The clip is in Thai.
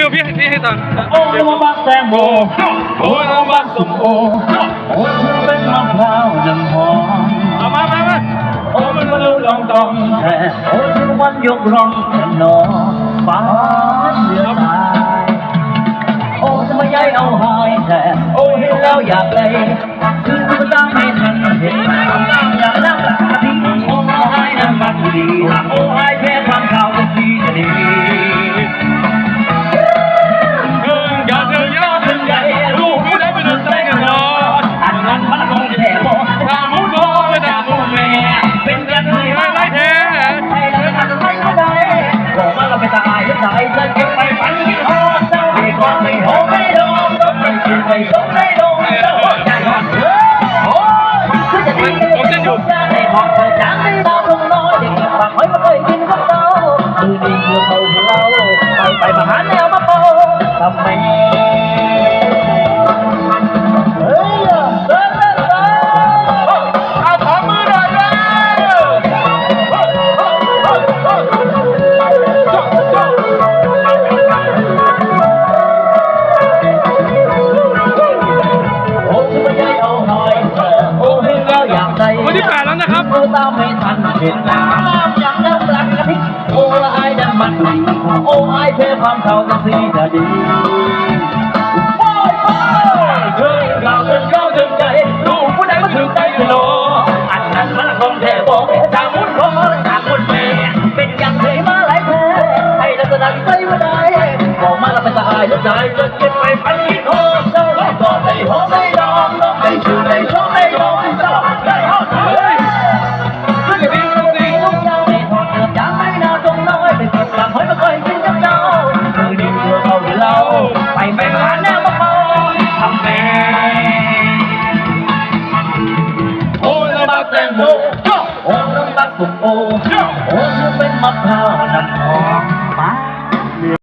นิวพี่พี่ให้ตังค์โอ้ยบักแตงโมโอ้ยบักสมโอโอ้ยเป็นมะพร้าวน้ำหอมเอามามามาโอ้มันมาลูลองตองแท้โอ้ฉันวันยกร้องขนอฟ้าเหลือตายโอ้ยจะมาย้ายเอาหายแท้โอ้เห็นแล้วอยากเลย ไม่ชินไม่ชมไม่โดนเจ้าใจหอดโอ้ยคือจะดีผมจะอยู่ใน ดแล้วนะครับโอ้ตามไม่ทันเห็นน้ำย่างน้ำหลักกะทิโอ้ละอายดันมันดีโอ้อายเทความเขาจะสีจะดีโอ้ยโอ้ยเธอเราจนเข้าถึงใจลูกผู้ใดมาถึงใจโลอันนั้นมันคงแท้บอกจากมุนคจากมุนแม่เป็นอย่างเคยมาหลายแพ้ให้ลักษณะที่ใจว่าได้บอกมาแล้วไปตายแล้วใจจะเก็บไปพันที่โท แตงโมโอ้ยบักสุกโอ้โอ้เป็นมะพร้าวน้ำหอม